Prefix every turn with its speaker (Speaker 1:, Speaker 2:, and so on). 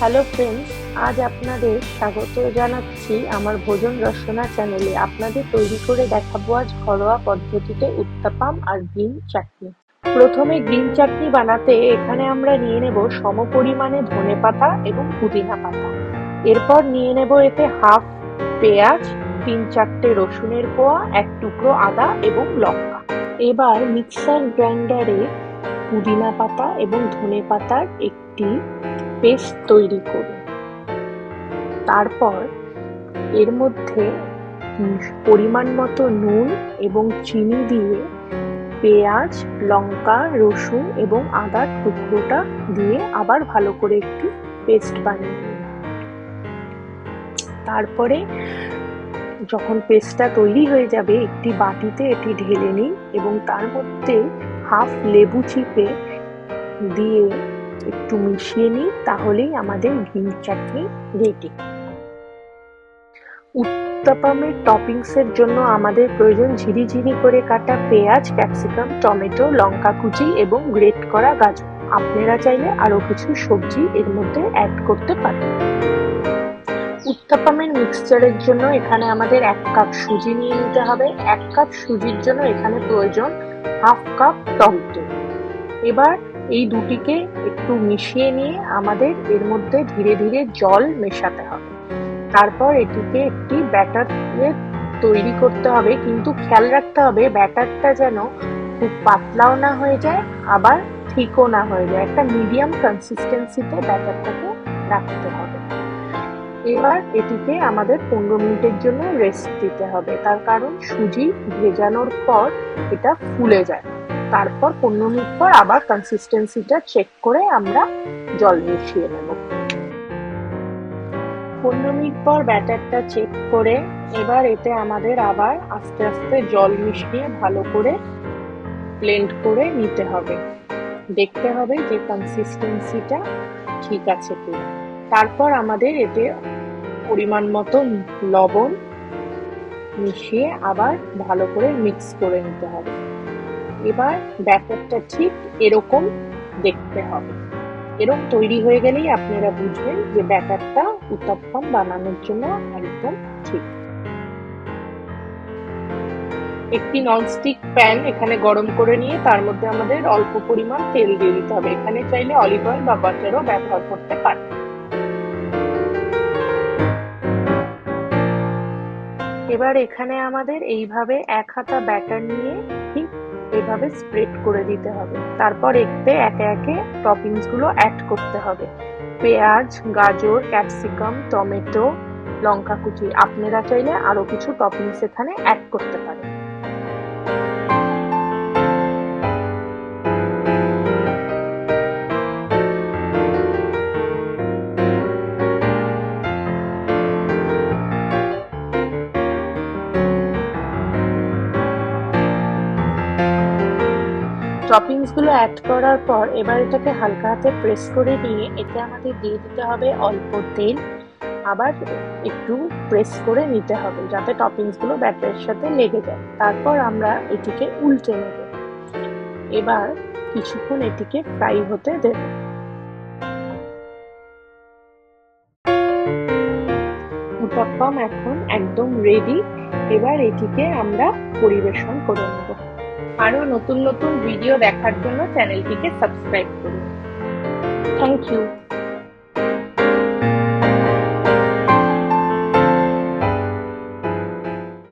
Speaker 1: Hello friends আজ আপনাদের স্বাগত জানাচ্ছি আমার ভোজন রসনা চ্যানেলে আপনাদের তৈরি করে দেখাবো আজ ঘরোয়া পদ্ধতিতে উত্তাপাম আর গ্রিন চাটনি। প্রথমে গ্রিন চাটনি বানাতে এখানে আমরা নিয়ে নেব সমপরিমাণে ধনে পাতা এবং পুদিনা পাতা। এরপর নিয়ে নেব এতে হাফ পেঁয়াজ, তিন চারটে রসুনের কোয়া, এক টুকরো আদা এবং লঙ্কা। এবার মিক্সার গ্রাইন্ডারে পুদিনা পাতা এবং ধনে পাতার একটি পেস্ট তৈরি করুন। তারপর এর মধ্যে পরিমাণ মতো নুন এবং চিনি দিয়ে পেঁয়াজ, লঙ্কা, রসুন এবং আদার টুকরোটা দিয়ে আবার ভালো করে একটি পেস্ট বানিয়ে নিন। তারপরে যখন পেস্টটা তৈরি হয়ে যাবে, একটি বাটিতে এটি ঢেলে নিন এবং তার মধ্যে হাফ লেবু চিপে দিয়ে একটু মিশিয়ে নিই, তাহলেই আমাদের গ্রিন চাটনি রেডি উত্তাপামের টপিংসের জন্য আমাদের প্রয়োজন ঝিরিঝিরি করে কাটা পেঁয়াজ ক্যাপসিকাম টমেটো, লঙ্কা কুচি এবং গ্রেট করা গাজর। আপনারা চাইলে আরও কিছু সবজি এর মধ্যে অ্যাড করতে পারেন। উত্তাপামের মিক্সচারের জন্য এখানে আমাদের এক কাপ সুজি নিয়ে নিতে হবে। এক কাপ সুজির জন্য এখানে প্রয়োজন হাফ কাপ দই। এবার এই দুটিকে একটু মিশিয়ে নিয়ে আমাদের এর মধ্যে ধীরে ধীরে জল মেশাতে হবে। তারপর এটিকে একটি ব্যাটার তৈরি করতে হবে, কিন্তু খেয়াল রাখতে হবে ব্যাটারটা যেন খুব পাতলাও না হয়ে যায়, আবার ঠিকও না হয়ে যায়। একটা মিডিয়াম কনসিস্টেন্সিতে ব্যাটারটাকে রাখতে হবে। এবার এটিকে আমাদের পনেরো মিনিটের জন্য রেস্ট দিতে হবে। তার কারণ সুজি ভেজানোর পর এটা ফুলে যায়। তারপর পনেরো মিনিট পর আবার কনসিস্টেন্সিটা চেক করে আমরা জল মিশিয়ে নেব। পনেরো মিনিট পর ব্যাটারটা চেক করে এবার এতে আমাদের আবার আস্তে আস্তে জল মিশিয়ে ভালো করে ব্লেন্ড করে নিতে হবে। দেখতে হবে যে কনসিস্টেন্সিটা ঠিক আছে কিনা। তারপর আমাদের এতে পরিমাণ মতো লবণ মিশিয়ে আবার ভালো করে মিক্স করে নিতে হবে। এবার ব্যাটারটা ঠিক এরকম দেখতে হবে। এরকম তৈরি হয়ে গেলেই আপনারা বুঝবেন যে ব্যাটারটা উত্তপ্পম বানানোর জন্য একদম ঠিক। একটি ননস্টিক প্যান এখানে গরম করে নিয়ে তার মধ্যে আমাদের অল্প পরিমাণ তেল দিয়ে দিতে হবে। এখানে চাইলে অলিভ অয়েল বা বাটারও ব্যবহার করতে পারেন। এবার এখানে আমাদের এইভাবে এক হাতা ব্যাটার নিয়ে ঠিক এভাবে স্প্রেড করে দিতে হবে। তারপর এতে একে একে টপিংসগুলো অ্যাড করতে হবে। পেঁয়াজ, গাজর ক্যাপসিকাম টমেটো লঙ্কা কুচি, আপনারা চাইলে আরও কিছু টপিংস এখানে অ্যাড করতে পারেন। টপিংসগুলো অ্যাড করার পর এবার এটাকে হালকা হাতে প্রেস করে নিয়ে এতে আমাদের দিয়ে দিতে হবে অল্প তেল। আবার একটু প্রেস করে নিতে হবে যাতে টপিংসগুলো ব্যাটারের সাথে লেগে যায়। তারপর আমরা এটিকে উল্টে নেব। এবার কিছুক্ষণ এটিকে ফ্রাই হতে দেব। উত্তপ্পম এখন একদম রেডি এবার এটিকে আমরা পরিবেশন করে নেব। আরও নতুন নতুন ভিডিও দেখার জন্য চ্যানেলটিকে সাবস্ক্রাইব করুন। Thank you